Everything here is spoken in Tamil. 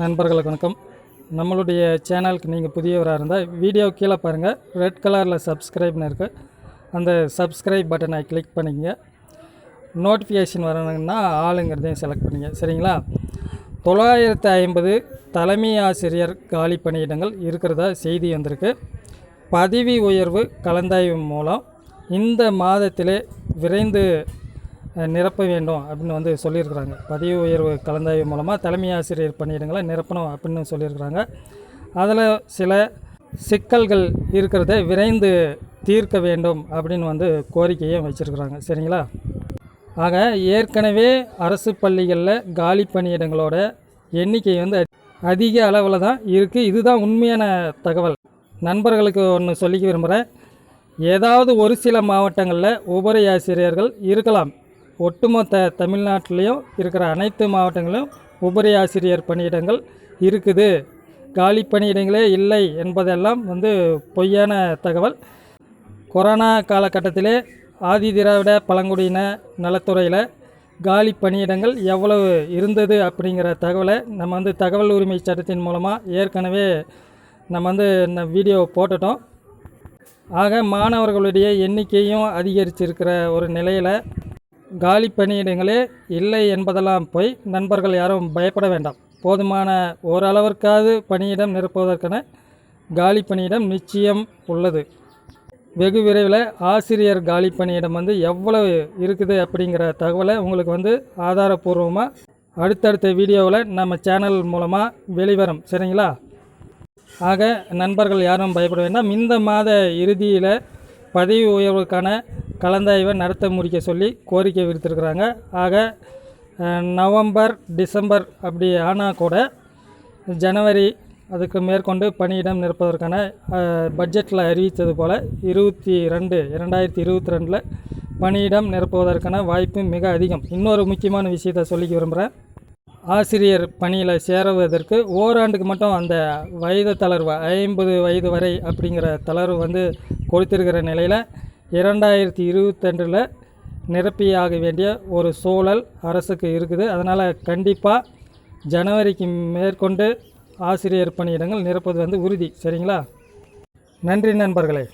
நண்பர்களுக்கு வணக்கம். நம்மளுடைய சேனலுக்கு நீங்கள் புதியவராக இருந்தால் வீடியோ கீழே பாருங்கள் ரெட் கலரில் சப்ஸ்கிரைப்னு இருக்குது அந்த சப்ஸ்கிரைப் பட்டனை கிளிக் பண்ணிக்கங்க. நோட்டிஃபிகேஷன் வரணுங்கன்னா ஆளுங்கிறதையும் செலக்ட் பண்ணிங்க. சரிங்களா? தொள்ளாயிரத்து ஐம்பது தலைமை ஆசிரியர் காலி பணியிடங்கள் இருக்கிறதா செய்தி வந்திருக்கு. பதவி உயர்வு கலந்தாய்வு மூலம் இந்த மாதத்திலே விரைந்து நிரப்ப வேண்டும் அப்படின்னு வந்து சொல்லியிருக்கிறாங்க. பதவி உயர்வு கலந்தாய்வு மூலமாக தலைமை ஆசிரியர் பணியிடங்களை நிரப்பணும் அப்படின்னு சொல்லியிருக்கிறாங்க. அதில் சில சிக்கல்கள் இருக்கிறத விரைந்து தீர்க்க வேண்டும் அப்படின்னு வந்து கோரிக்கையும் வச்சுருக்குறாங்க. சரிங்களா? ஆக ஏற்கனவே அரசு பள்ளிகளில் காலி பணியிடங்களோட எண்ணிக்கை வந்து அதிக அளவில் தான் இருக்குது இதுதான் உண்மையான தகவல். நண்பர்களுக்கு ஒன்று சொல்லிக்க விரும்புகிறேன் ஏதாவது ஒரு சில மாவட்டங்களில் உபரி ஆசிரியர்கள் இருக்கலாம். ஒட்டுமொத்த தமிழ்நாட்டிலையும் இருக்கிற அனைத்து மாவட்டங்களிலும் உபரி ஆசிரியர் பணியிடங்கள் இருக்குது. காலி பணியிடங்களே இல்லை என்பதெல்லாம் வந்து பொய்யான தகவல். கொரோனா காலகட்டத்திலே ஆதி திராவிட பழங்குடியின நலத்துறையில் காலி பணியிடங்கள் எவ்வளவு இருந்தது அப்படிங்கிற தகவலை நம்ம வந்து தகவல் உரிமை சட்டத்தின் மூலமாக ஏற்கனவே நம்ம வந்து இந்த வீடியோ போட்டுட்டோம். ஆக மாணவர்களுடைய எண்ணிக்கையும் அதிகரிச்சிருக்கிற ஒரு நிலையில் காலி பணியிடங்களே இல்லை என்பதெல்லாம் போய் நண்பர்கள் யாரும் பயப்பட வேண்டாம். போதுமான ஓரளவிற்காவது பணியிடம் நிரப்புவதற்கான காலி பணியிடம் நிச்சயம் உள்ளது. வெகு விரைவில் ஆசிரியர் காலி பணியிடம் வந்து எவ்வளவு இருக்குது அப்படிங்கிற தகவலை உங்களுக்கு வந்து ஆதாரபூர்வமாக அடுத்தடுத்த வீடியோவில் நம்ம சேனல் மூலமாக வெளிவரும். சரிங்களா? ஆக நண்பர்கள் யாரும் பயப்பட வேண்டாம். இந்த மாத இறுதியில் பதவி உயர்வுக்கான கலந்தாய்வை நடத்த முடிக்க சொல்லி கோரிக்கை விடுத்திருக்கிறாங்க. ஆக நவம்பர் டிசம்பர் அப்படி ஆனால் கூட ஜனவரி அதுக்கு மேற்கொண்டு பணியிடம் நிரப்பதற்கான பட்ஜெட்டில் அறிவித்தது போல் இருபத்தி ரெண்டு இரண்டாயிரத்தி இருபத்தி ரெண்டில் பணியிடம் நிரப்புவதற்கான வாய்ப்பு மிக அதிகம். இன்னொரு முக்கியமான விஷயத்தை சொல்லிக்க விரும்புகிறேன் ஆசிரியர் பணியில் சேருவதற்கு ஓராண்டுக்கு மட்டும் அந்த வயது தளர்வு ஐம்பது வயது வரை அப்படிங்கிற தளர்வு வந்து கொடுத்திருக்கிற நிலையில் இரண்டாயிரத்தி இருபத்தெண்டில் நிரப்பியாக வேண்டிய ஒரு சூழல் அரசுக்கு இருக்குது. அதனால் கண்டிப்பாக ஜனவரிக்கு மேற்கொண்டு ஆசிரியர் பணியிடங்கள் நிரப்புவது வந்து உறுதி. சரிங்களா? நன்றி நண்பர்களே.